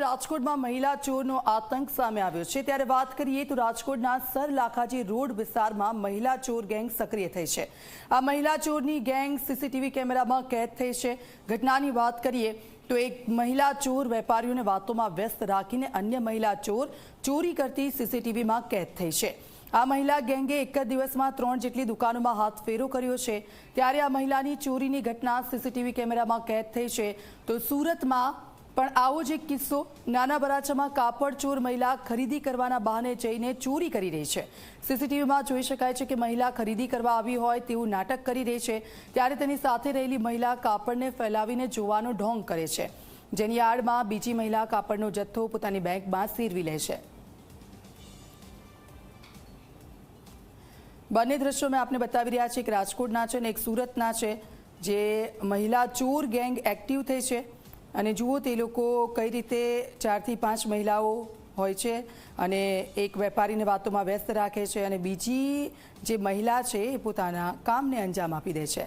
રાજકોટમાં મહિલા ચોરનો આતંક સામે આવ્યો છે. ત્યારે વાત કરીએ તો રાજકોટના સર લાખાજી રોડ વિસ્તારમાં મહિલા ચોર ગેંગ સક્રિય થઈ છે. આ મહિલા ચોરની ગેંગ સીસીટીવી કેમેરામાં કેદ થઈ છે. ઘટનાની વાત કરીએ તો એક મહિલા ચોર વેપારીઓને વાતોમાં વ્યસ્ત રાખીને અન્ય મહિલા ચોર ચોરી કરતી સીસીટીવીમાં કેદ થઈ છે. આ મહિલા ગેંગે એક જ દિવસમાં ત્રણ જેટલી દુકાનોમાં હાથ ફેરો કર્યો છે. ત્યારે આ મહિલાની ચોરીની ઘટના સીસીટીવી કેમેરામાં કેદ થઈ છે. તો સુરતમાં પણ આવો જ એક કિસ્સો. નાના બરાચામાં કાપડ ચોર મહિલા ખરીદી કરવાના બહાને જઈને ચોરી કરી રહી છે. સીસીટીવીમાં જોઈ શકાય છે કે મહિલા ખરીદી કરવા આવી હોય તેવું નાટક કરી રહી છે. ત્યારે તેની સાથે રહેલી મહિલા કાપડને ફેલાવીને જોવાનો ઢોંગ કરે છે. જેની આડમાં બીજી મહિલા કાપડનો જથ્થો પોતાની બેંકમાં સીરવી લે છે. બંને દ્રશ્યો મેં આપને બતાવી રહ્યા છે એક રાજકોટના છે અને એક સુરતના છે. જે મહિલા ચોર ગેંગ એક્ટિવ થઈ છે. અને જુઓ તે લોકો કઈ રીતે ચારથી પાંચ મહિલાઓ હોય છે અને એક વેપારીને વાતોમાં વ્યસ્ત રાખે છે અને બીજી જે મહિલા છે એ પોતાના કામને અંજામ આપી દે છે.